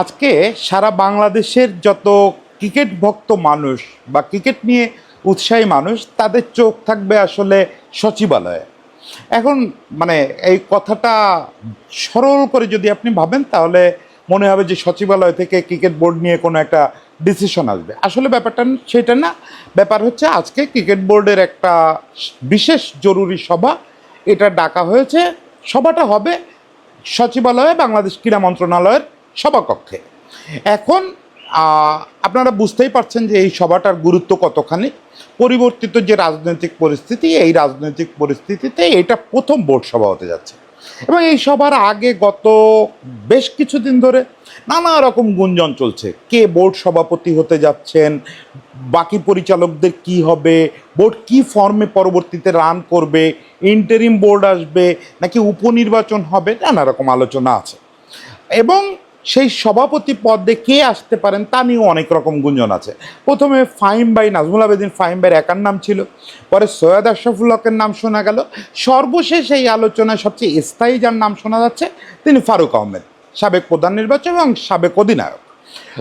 আজকে সারা বাংলাদেশের যত ক্রিকেট ভক্ত মানুষ বা ক্রিকেট নিয়ে উৎসাহী মানুষ, তাদের চোখ থাকবে আসলে সচিবালয়ে। এখন মানে এই কথাটা সরল করে যদি আপনি ভাবেন, তাহলে মনে হবে যে সচিবালয় থেকে ক্রিকেট বোর্ড নিয়ে কোনো একটা ডিসিশন আসবে। আসলে ব্যাপারটা সেটা না, ব্যাপার হচ্ছে আজকে ক্রিকেট বোর্ডের একটা বিশেষ জরুরি সভা, এটা ডাকা হয়েছে। সভাটা হবে সচিবালয়ে, বাংলাদেশ ক্রীড়া মন্ত্রণালয়ের সভাকক্ষে। এখন আপনারা বুঝতেই পারছেন যে এই সভাটার গুরুত্ব কতখানি। পরিবর্তিত যে রাজনৈতিক পরিস্থিতি, এই রাজনৈতিক পরিস্থিতিতে এটা প্রথম বোর্ড সভা হতে যাচ্ছে। এবং এই সভার আগে গত বেশ কিছুদিন ধরে নানা রকম গুঞ্জন চলছে। কে বোর্ড সভাপতি হতে যাচ্ছেন, বাকি পরিচালকদের কি হবে, বোর্ড কি ফর্মে পরবর্তীতে রান করবে, ইন্টারিম বোর্ড আসবে, নাকি উপনির্বাচন হবে, নানা রকম আলোচনা আছে। এবং সেই সভাপতি পদে কে আসতে পারেন তা নিয়েও অনেক রকম গুঞ্জন আছে। প্রথমে ফাহিম ভাই, নাজমুল আবেদিন ফাহিম ভাইয়ের একার নাম ছিল, পরে সৈয়দ আশরাফুল নাম শোনা গেল। সর্বশেষ এই আলোচনায় সবচেয়ে স্থায়ী যার নাম শোনা যাচ্ছে, তিনি ফারুক আহমেদ, সাবেক প্রধান নির্বাচক এবং সাবেক অধিনায়ক।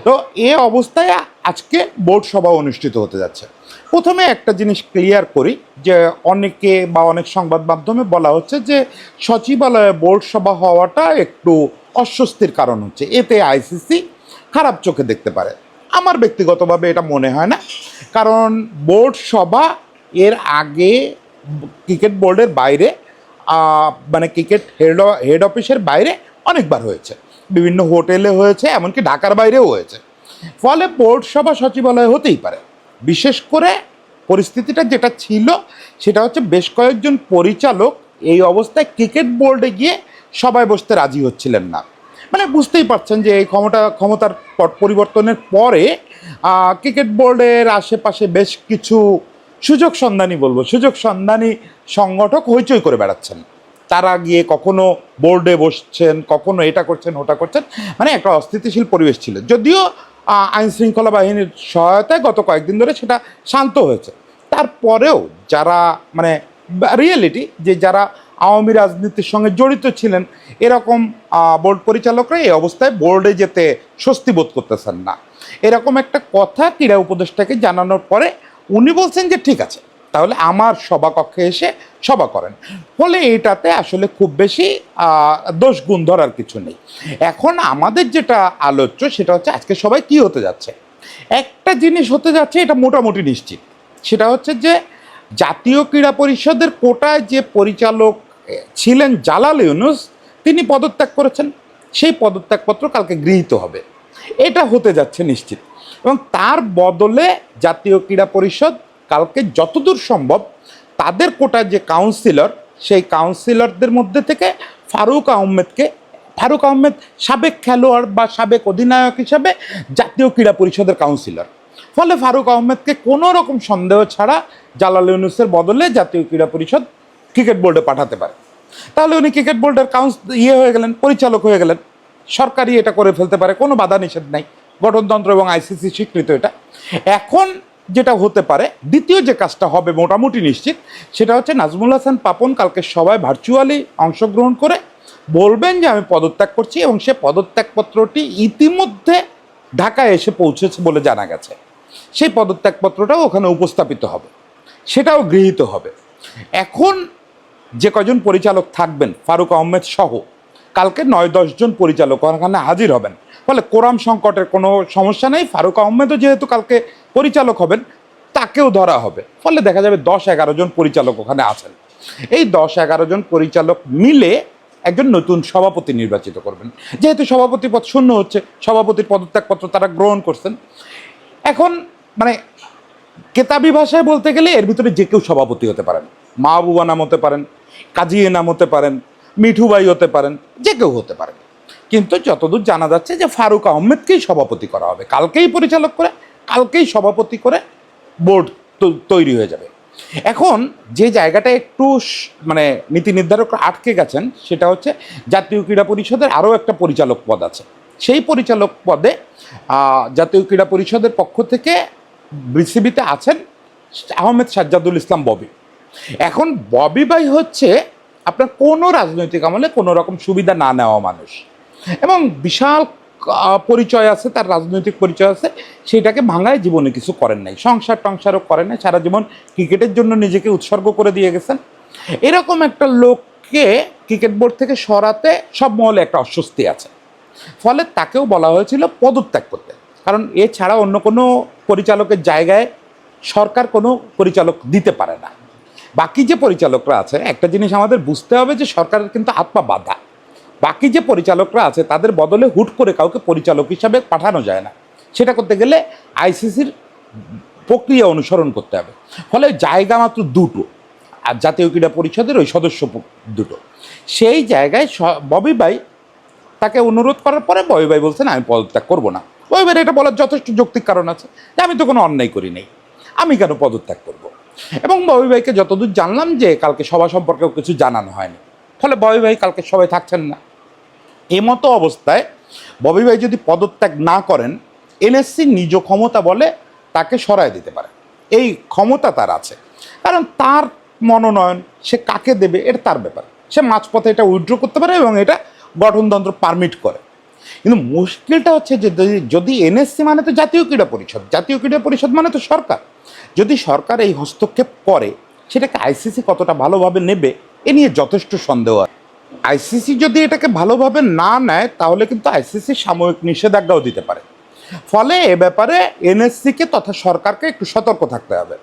তো এ অবস্থায় আজকে বোর্ড সভা অনুষ্ঠিত হতে যাচ্ছে। প্রথমে একটা জিনিস ক্লিয়ার করি, যে অনেকে বা অনেক সংবাদ মাধ্যমে বলা হচ্ছে যে সচিবালয়ে বোর্ড সভা হওয়াটা একটু অস্বস্তির কারণ হচ্ছে, এতে আইসিসি খারাপ চোখে দেখতে পারে। আমার ব্যক্তিগতভাবে এটা মনে হয় না, কারণ বোর্ড সভা এর আগে ক্রিকেট বোর্ডের বাইরে মানে ক্রিকেট হেড হেড অফিসের বাইরে অনেকবার হয়েছে। বিভিন্ন হোটেলে হয়েছে, এমনকি ঢাকার বাইরেও হয়েছে। ফলে বোর্ড সভা সচিবালয়ে হতেই পারে। বিশেষ করে পরিস্থিতিটা যেটা ছিল, সেটা হচ্ছে বেশ কয়েকজন পরিচালক এই অবস্থায় ক্রিকেট বোর্ডে গিয়ে সবাই বসতে রাজি হচ্ছিলেন না। মানে বুঝতেই পারছেন যে এই ক্ষমতা, ক্ষমতার পট পরিবর্তনের পরে ক্রিকেট বোর্ডের আশেপাশে বেশ কিছু সুযোগ সন্ধানী বলব, সুযোগ সন্ধানী সংগঠক হইচই করে বেড়াচ্ছেন। তারা গিয়ে কখনো বোর্ডে বসছেন, কখনো এটা করছেন, ওটা করছেন মানে একটা অস্থিতিশীল পরিবেশ ছিল। যদিও আইন শৃঙ্খলা বাহিনীর সহায়তায় গত কয়েকদিন ধরে সেটা শান্ত হয়েছে। তারপরেও যারা মানে রিয়েলিটি যে যারা আওয়ামী রাজনীতির সঙ্গে জড়িত ছিলেন, এরকম বোর্ড পরিচালকরা এই অবস্থায় বোর্ডে যেতে স্বস্তি বোধ করতেছেন না। এরকম একটা কথা ক্রীড়া উপদেষ্টাকে জানানোর পরে উনি বলছেন যে, ঠিক আছে, তাহলে আমার সভাকক্ষে এসে সভা করেন। ফলে এটাতে আসলে খুব বেশি দোষ গুণ ধরার কিছু নেই। এখন আমাদের যেটা আলোচ্য সেটা হচ্ছে আজকে সবাই কি হতে যাচ্ছে? একটা জিনিস হতে যাচ্ছে, এটা মোটামুটি নিশ্চিত। সেটা হচ্ছে যে, জাতীয় ক্রীড়া পরিষদের কোটায় যে পরিচালক ছিলেন জালাল ইউনুস, তিনি পদত্যাগ করেছেন। সেই পদত্যাগপত্র কালকে গৃহীত হবে। এটা হতে যাচ্ছে নিশ্চিত। এবং তার বদলে জাতীয় ক্রীড়া পরিষদ কালকে যতদূর সম্ভব তাদের কোটার যে কাউন্সিলর সেই কাউন্সিলরদের মধ্যে থেকে ফারুক আহমেদকে, ফারুক আহমেদ সাবেক খেলোয়াড় বা সাবেক অধিনায়ক হিসাবে জাতীয় ক্রীড়া পরিষদের কাউন্সিলর ফলে ফারুক আহমেদকে কোনো রকম সন্দেহ ছাড়া জালাল ইউনুসের বদলে জাতীয় ক্রীড়া পরিষদ ক্রিকেট বোর্ডে পাঠাতে পারে। তাহলে উনি ক্রিকেট বোর্ডের কাউন্স ইয়ে হয়ে গেলেন, পরিচালক হয়ে গেলেন সরকারি এটা করে ফেলতে পারে, কোনো বাধা নিষেধ নাই। গঠনতন্ত্র এবং আইসিসি স্বীকৃত এটা। এখন যেটা হতে পারে, দ্বিতীয় যে কাজটা হবে, মোটামুটি নিশ্চিত, সেটা হচ্ছে নাজমুল হাসান পাপন কালকে সবাই ভার্চুয়ালি অংশগ্রহণ করে বলবেন যে, আমি পদত্যাগ করছি এবং সে পদত্যাগপত্রটি ইতিমধ্যে ঢাকায় এসে পৌঁছেছে বলে জানা গেছে। সেই পদত্যাগপত্রটাও ওখানে উপস্থাপিত হবে। সেটাও গৃহীত হবে। এখন যে কজন পরিচালক থাকবেন, ফারুক আহমেদ সহ, কালকে নয় দশজন পরিচালক ওখানে হাজির হবেন। ফলে কোরাম সংকটের কোনো সমস্যা নেই, ফারুক আহমেদও যেহেতু কালকে পরিচালক হবেন, তাকেও ধরা হবে। ফলে দেখা যাবে দশ, এগারো জন পরিচালক ওখানে আছেন। এই দশ, এগারো জন পরিচালক মিলে একজন নতুন সভাপতি নির্বাচিত করবেন। যেহেতু সভাপতি পদ শূন্য হচ্ছে, সভাপতির পদত্যাগপত্র তারা গ্রহণ করছেন। এখন মানে কেতাবি ভাষায় বলতে গেলে এর ভিতরে যে কেউ সভাপতি হতে পারেন মাহবুবা নাম হতে পারেন কাজী নাম হতে পারেন মিঠুবাই হতে পারেন, যে কেউ হতে পারেন কিন্তু যতদূর জানা যাচ্ছে যে ফারুক আহমেদকেই সভাপতি করা হবে। কালকেই পরিচালক করে, কালকেই সভাপতি করে বোর্ড তৈরি হয়ে যাবে। এখন যে জায়গাটা একটু মানে নীতি নির্ধারকরা আটকে গেছেন, সেটা হচ্ছে জাতীয় ক্রীড়া পরিষদের আরও একটা পরিচালক পদ আছে। সেই পরিচালক পদে জাতীয় ক্রীড়া পরিষদের পক্ষ থেকে বিসিবিতে আছেন আহমেদ সাজ্জাদুল ইসলাম ববি। এখন ববি ভাই হচ্ছে আপনার কোনো রাজনৈতিক আমলে কোনো রকম সুবিধা না নেওয়া মানুষ। এবং বিশাল পরিচয় আছে, তার রাজনৈতিক পরিচয় আছে, সেটাকে ভাঙায় জীবনে কিছু করেন নাই। সংসার টংসারও করেন নাই, সারা জীবন ক্রিকেটের জন্য নিজেকে উৎসর্গ করে দিয়ে গেছেন। এরকম একটা লোককে ক্রিকেট বোর্ড থেকে সরাতে সব মহলে একটা অস্বস্তি আছে। ফলে তাকেও বলা হয়েছিল পদত্যাগ করতে। কারণ এছাড়া অন্য কোনো পরিচালকের জায়গায় সরকার কোনো পরিচালক দিতে পারে না। বাকি যে পরিচালকরা আছে, একটা জিনিস আমাদের বুঝতে হবে যে সরকারের কিন্তু হাত পা বাঁধা। বাকি যে পরিচালকরা আছে, তাদের বদলে হুট করে কাউকে পরিচালক হিসাবে পাঠানো যায় না। সেটা করতে গেলে আইসিসির প্রক্রিয়া অনুসরণ করতে হবে। ফলে জায়গা মাত্র দুটো, আর জাতীয় ক্রীড়া পরিষদের ওই সদস্য দুটো। সেই জায়গায় ববি ভাই তাকে অনুরোধ করার পরে ববি ভাই বলছেন, আমি পদত্যাগ করব না। ববি ভাইয়ের এটা বলার যথেষ্ট যৌক্তিক কারণ আছে। যে আমি তো কোনো অন্যায় করি নাই। আমি কেন পদত্যাগ করব? এবং ববি ভাইকে যতদূর জানলাম যে কালকে সভা সম্পর্কেও কিছু জানানো হয়নি। ফলে ববি ভাই কালকে সবাই থাকছেন না। এমতো অবস্থায় ববি ভাই যদি পদত্যাগ না করেন, এনএসসি নিজ ক্ষমতা বলে তাকে সরায় দিতে পারে। এই ক্ষমতা তার আছে। কারণ তার মনোনয়ন সে কাকে দেবে এটা তার ব্যাপার। সে মাঝপথে এটা উইথড্র করতে পারে এবং এটা গঠনতন্ত্র পারমিট করে। কিন্তু মুশকিলটা হচ্ছে যে যদি এনএসসি মানে তো জাতীয় ক্রীড়া পরিষদ, জাতীয় ক্রীড়া পরিষদ মানে তো সরকার। যদি সরকার এই হস্তক্ষেপ করে, সেটাকে আইসিসি কতটা ভালোভাবে নেবে, এ নিয়ে যথেষ্ট সন্দেহ আছে। আইসিসি যদি এটাকে ভালোভাবে না নেয়, তাহলে কিন্তু আইসিসি সাময়িক নিষেধাজ্ঞাও দিতে পারে। ফলে এ ব্যাপারে এনএসসিকে তথা সরকারকে একটু সতর্ক থাকতে হবে।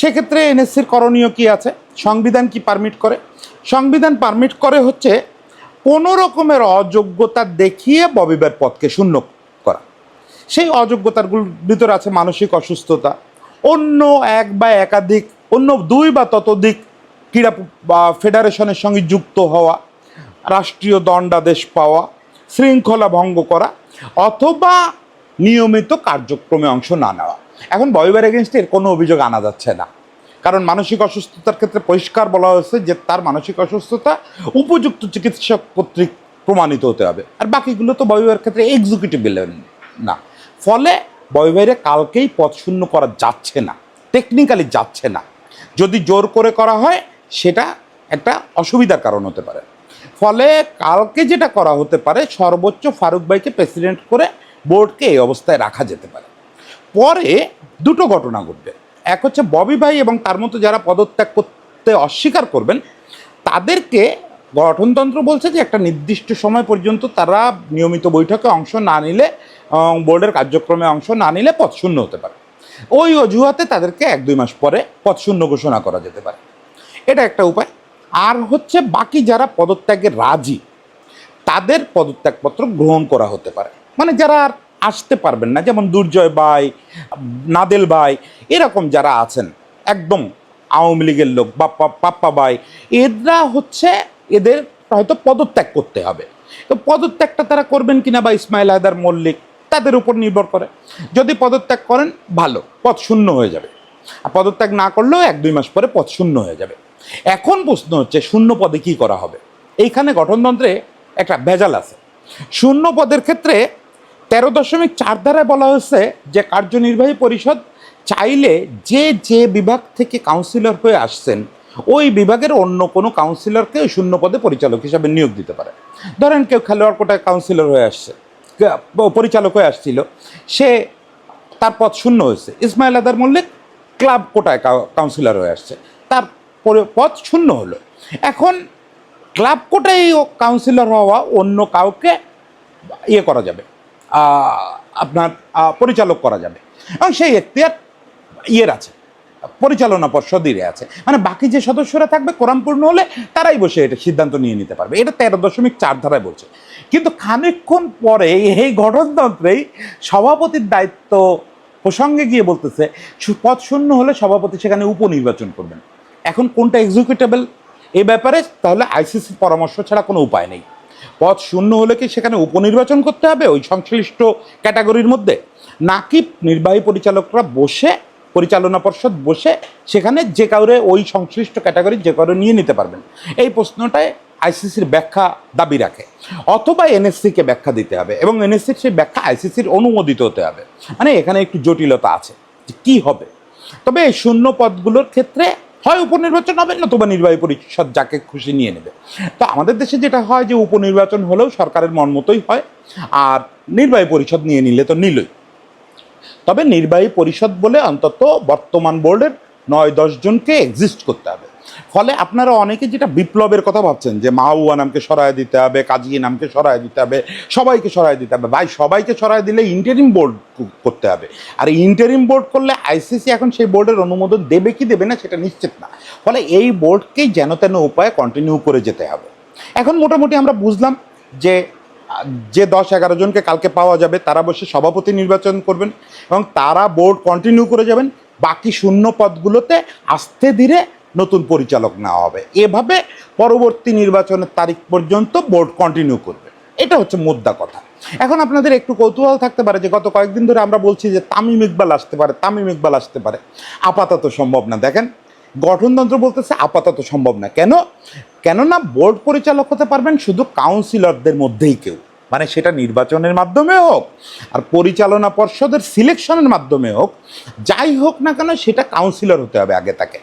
সেক্ষেত্রে এনএসসির করণীয় কি আছে? সংবিধান কি পারমিট করে? সংবিধান পারমিট করে হচ্ছে কোনো রকমের অযোগ্যতা দেখিয়ে ববিবার পথকে শূন্য করা। সেই অযোগ্যতারগুলোর ভিতরে আছে মানসিক অসুস্থতা অন্য এক বা একাধিক, অন্য দুই বা ততোধিক ক্রীড়া ফেডারেশনের সঙ্গে যুক্ত হওয়া, রাষ্ট্রীয় দণ্ডাদেশ পাওয়া, শৃঙ্খলা ভঙ্গ করা অথবা নিয়মিত কার্যক্রমে অংশ না নেওয়া। এখন ববিবার এগেনস্টে এর কোনো অভিযোগ আনা যাচ্ছে না। কারণ মানসিক অসুস্থতার ক্ষেত্রে পরিষ্কার বলা হয়েছে যে তার মানসিক অসুস্থতা উপযুক্ত চিকিৎসক কর্তৃক প্রমাণিত হতে হবে। আর বাকিগুলো তো ববিবার ক্ষেত্রে এক্সিকিউটিভ না। ফলে ববিবাইরে কালকেই পথ শূন্য করা যাচ্ছে না টেকনিক্যালি যাচ্ছে না। যদি জোর করে করা হয়, সেটা একটা অসুবিধার কারণ হতে পারে। ফলে কালকে যেটা করা হতে পারে, সর্বোচ্চ ফারুক ভাইকে প্রেসিডেন্ট করে বোর্ডকে এই অবস্থায় রাখা যেতে পারে। পরে দুটো ঘটনা ঘটবে। এক হচ্ছে ববি ভাই এবং তার মতো যারা পদত্যাগ করতে অস্বীকার করবেন, তাদেরকে গঠনতন্ত্র বলছে যে একটা নির্দিষ্ট সময় পর্যন্ত তারা নিয়মিত বৈঠকে অংশ না নিলে বোর্ডের কার্যক্রমে অংশ না নিলে পদ শূন্য হতে পারে। ওই অজুহাতে তাদেরকে এক দুই মাস পরে পদ শূন্য ঘোষণা করা যেতে পারে। এটা একটা উপায়। আর হচ্ছে বাকি যারা পদত্যাগে রাজি, তাদের পদত্যাগপত্র গ্রহণ করা হতে পারে। মানে যারা আর আসতে পারবেন না, যেমন দুর্জয় ভাই নাদেল ভাই এরকম যারা আছেন, একদম আওয়ামী লীগের লোক, বাপ্পা পাপ্পা বাই, এরা হচ্ছে এদের হয়তো পদত্যাগ করতে হবে। তো পদত্যাগটা তারা করবেন কিনা বা ইসমাইল হায়দার মল্লিক, তাদের উপর নির্ভর করে। যদি পদত্যাগ করেন, ভালো, পদ শূন্য হয়ে যাবে। আর পদত্যাগ না করলেও এক, দুই মাস পরে পদ শূন্য হয়ে যাবে। এখন প্রশ্ন হচ্ছে, শূন্য পদে কি করা হবে? এইখানে গঠনতন্ত্রে একটা ভেজাল আছে। শূন্য পদের ক্ষেত্রে তেরো দশমিক চার ধারায় বলা হয়েছে যে, কার্যনির্বাহী পরিষদ চাইলে যে যে বিভাগ থেকে কাউন্সিলর হয়ে আসছেন ওই বিভাগের অন্য কোনো কাউন্সিলরকে ওই শূন্য পদে পরিচালক হিসাবে নিয়োগ দিতে পারে। ধরেন কেউ খেলোয়াড় কোটায় কাউন্সিলর হয়ে আসছে পরিচালক হয়ে আসছিল, সে তার পদ শূন্য হয়েছে। ইসমাইল আদার মল্লিক ক্লাব কোটায় কাউন্সিলর হয়ে আসছে, তার পদ শূন্য হলো। এখন ক্লাব কোটায় কাউন্সিলর হওয়া অন্য কাউকে ইয়ে করা যাবে আপনার পরিচালক করা যাবে। এবং সেই এখতিয়ার ইয়ের আছে। পরিচালনা পর্ষদেরই আছে। মানে বাকি যে সদস্যরা থাকবে কোরামপূর্ণ হলে তারাই বসে এটা সিদ্ধান্ত নিয়ে নিতে পারবে। এটা তেরো দশমিক চার ধারায় বলছে। কিন্তু খানিকক্ষণ পরে এই গঠনতন্ত্রেই সভাপতির দায়িত্ব প্রসঙ্গে গিয়ে বলতেছে পদ শূন্য হলে সভাপতি সেখানে উপনির্বাচন করবেন। এখন কোনটা এক্সিকিউটেবল এই ব্যাপারে তাহলে আইসিসির পরামর্শ ছাড়া কোনো উপায় নেই। পদ শূন্য হলে কি সেখানে উপনির্বাচন করতে হবে ওই সংশ্লিষ্ট ক্যাটাগরির মধ্যে? নাকি নির্বাহী পরিচালকরা বসে পরিচালনা পর্ষদ বসে সেখানে যে কাউরে ওই সংশ্লিষ্ট ক্যাটাগরি যে কাউরে নিয়ে নিতে পারবেন। এই প্রশ্নটায় আইসিসির ব্যাখ্যা দাবি রাখে। অথবা এনএসসিকে ব্যাখ্যা দিতে হবে এবং এনএসসির সেই ব্যাখ্যা আইসিসির অনুমোদিত হতে হবে। মানে এখানে একটু জটিলতা আছে যে কী হবে। তবে এই শূন্য পদগুলোর ক্ষেত্রে হয় উপনির্বাচন হবে নতুবা নির্বাহী পরিষদ যাকে খুশি নিয়ে নেবে। তো আমাদের দেশে যেটা হয় যে উপনির্বাচন হলেও সরকারের মন মতোই হয়, আর নির্বাহী পরিষদ নিয়ে নিলে তো নিলই। তবে নির্বাহী পরিষদ বলে অন্তত বর্তমান বোর্ডের নয়, দশ জনকে এক্সিস্ট করতে হবে। ফলে আপনারা অনেকে যেটা বিপ্লবের কথা ভাবছেন যে মাহুয়া নামকে সরায় দিতে হবে, কাজী নামকে সরায় দিতে হবে, সবাইকে সরায় দিতে হবে। ভাই, সবাইকে সরায় দিলে ইন্টারিম বোর্ড করতে হবে। আর ইন্টারিম বোর্ড করলে আইসিসি এখন সেই বোর্ডের অনুমোদন দেবে কি দেবে না সেটা নিশ্চিত না। ফলে এই বোর্ডকেই যেন তেন উপায়ে কন্টিনিউ করে যেতে হবে। এখন মোটামুটি আমরা বুঝলাম যে যে দশ এগারো জনকে কালকে পাওয়া যাবে, তারা বসে সভাপতি নির্বাচন করবেন এবং তারা বোর্ড কন্টিনিউ করে যাবেন। বাকি শূন্য পদগুলোতে আস্তে ধীরে নতুন পরিচালক নেওয়া হবে। এভাবে পরবর্তী নির্বাচনের তারিখ পর্যন্ত বোর্ড কন্টিনিউ করবে। এটা হচ্ছে মুদ্রা কথা। এখন আপনাদের একটু কৌতূহল থাকতে পারে যে গত কয়েকদিন ধরে আমরা বলছি যে তামিম ইকবাল আসতে পারে, তামিম ইকবাল আসতে পারে। আপাতত সম্ভব না। দেখেন গঠনতন্ত্র বলতেছে আপাতত সম্ভব না। কেন? কেননা বোর্ড পরিচালক হতে পারবেন শুধু কাউন্সিলরদের মধ্যেই কেউ। মানে সেটা নির্বাচনের মাধ্যমে হোক, আর পরিচালনা পর্ষদের সিলেকশনের মাধ্যমে হোক, যাই হোক না কেন সেটা কাউন্সিলর হতে হবে আগে তাকে।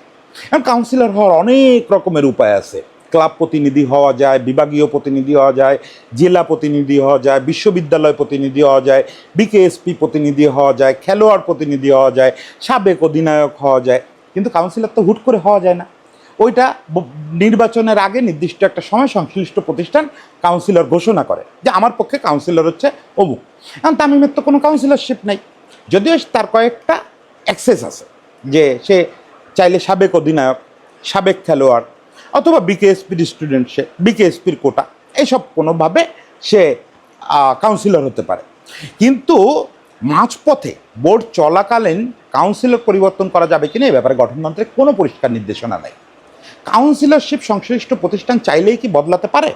এখন কাউন্সিলর হওয়ার অনেক রকমের উপায় আছে। ক্লাব প্রতিনিধি হওয়া যায়, বিভাগীয় প্রতিনিধি হওয়া যায়, জেলা প্রতিনিধি হওয়া যায়, বিশ্ববিদ্যালয় প্রতিনিধি হওয়া যায়, বিকেএসপি প্রতিনিধি হওয়া যায়, খেলোয়াড় প্রতিনিধি হওয়া যায়, সাবেক অধিনায়ক হওয়া যায়। কিন্তু কাউন্সিলর তো হুট করে হওয়া যায় না। ওইটা নির্বাচনের আগে নির্দিষ্ট একটা সময় সংশ্লিষ্ট প্রতিষ্ঠান কাউন্সিলর ঘোষণা করে যে আমার পক্ষে কাউন্সিলর হচ্ছে অমুক। এখন তামিমের তো কোনো কাউন্সিলরশিপ নাই। যদিও তার কয়েকটা অ্যাক্সেস আছে, যে সে চাইলে সাবেক অধিনায়ক, সাবেক খেলোয়াড় অথবা বিকেএসপির স্টুডেন্ট সে বিকেএসপির কোটা, এসব কোনোভাবে সে কাউন্সিলর হতে পারে। কিন্তু মাঝপথে বোর্ড চলাকালীন কাউন্সিলর পরিবর্তন করা যাবে কিনা এই ব্যাপারে গঠনতন্ত্রে কোনো পরিষ্কার নির্দেশনা নেই। কাউন্সিলরশিপ সংশ্লিষ্ট প্রতিষ্ঠান চাইলেই কি বদলাতে পারে?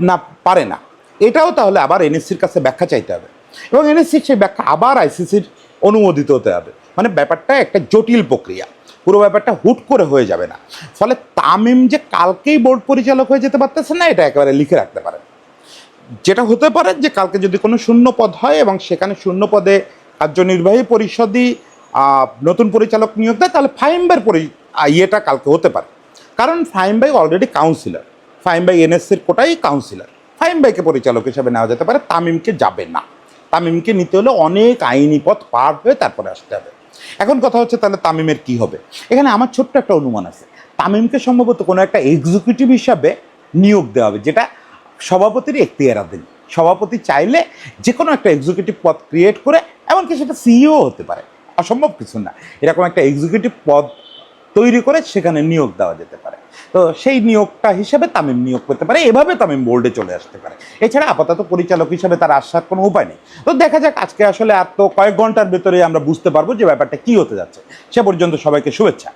না পারে না। এটাও তাহলে আবার এনএসসির কাছে ব্যাখ্যা চাইতে হবে। এবং এনএসসির সেই ব্যাখ্যা আবার আইসিসির অনুমোদিত হতে হবে। মানে ব্যাপারটা একটা জটিল প্রক্রিয়া। পুরো ব্যাপারটা হুট করে হয়ে যাবে না। ফলে তামিম যে কালকেই বোর্ড পরিচালক হয়ে যেতে পারতেছে না, এটা একেবারে লিখে রাখতে পারেন। যেটা হতে পারে যে কালকে যদি কোনো শূন্য পদ হয় এবং সেখানে শূন্য পদে কার্যনির্বাহী পরিষদই নতুন পরিচালক নিয়োগ দেয়, তাহলে ফাইম্বার পরি ইয়েটা কালকে হতে পারে। কারণ ফাইম ভাই অলরেডি কাউন্সিলর ফাইম ভাই এনএসসির কোটাই কাউন্সিলর ফাইম ভাইকে পরিচালক হিসেবে নেওয়া যেতে পারে, তামিমকে যাবে না। তামিমকে নিতে হলে অনেক আইনি পথ পার হয়ে তারপরে আসতে হবে। এখন কথা হচ্ছে তাহলে তামিমের কি হবে? এখানে আমার ছোট্ট একটা অনুমান আছে। তামিমকে সম্ভবত কোনো একটা এক্সিকিউটিভ হিসাবে নিয়োগ দেওয়া হবে, যেটা সভাপতির এখতিয়ারাধীন সভাপতি চাইলে যে কোনো একটা এক্সিকিউটিভ পদ ক্রিয়েট করে, এমনকি সেটা সিইও হতে পারে। অসম্ভব কিছু না। এরকম একটা এক্সিকিউটিভ পদ তৈরি করে সেখানে নিয়োগ দেওয়া যেতে পারে। তো সেই নিয়োগটা হিসেবে তামিম নিয়োগ করতে পারে। এভাবে তামিম বোর্ডে চলে আসতে পারে। এছাড়া আপাতত পরিচালক হিসেবে তার আসার কোনো উপায় নেই। তো দেখা যাক আজকে আসলে আর তো কয়েক ঘণ্টার ভেতরে আমরা বুঝতে পারব যে ব্যাপারটা কি হতে যাচ্ছে। সে পর্যন্ত সবাইকে শুভেচ্ছা।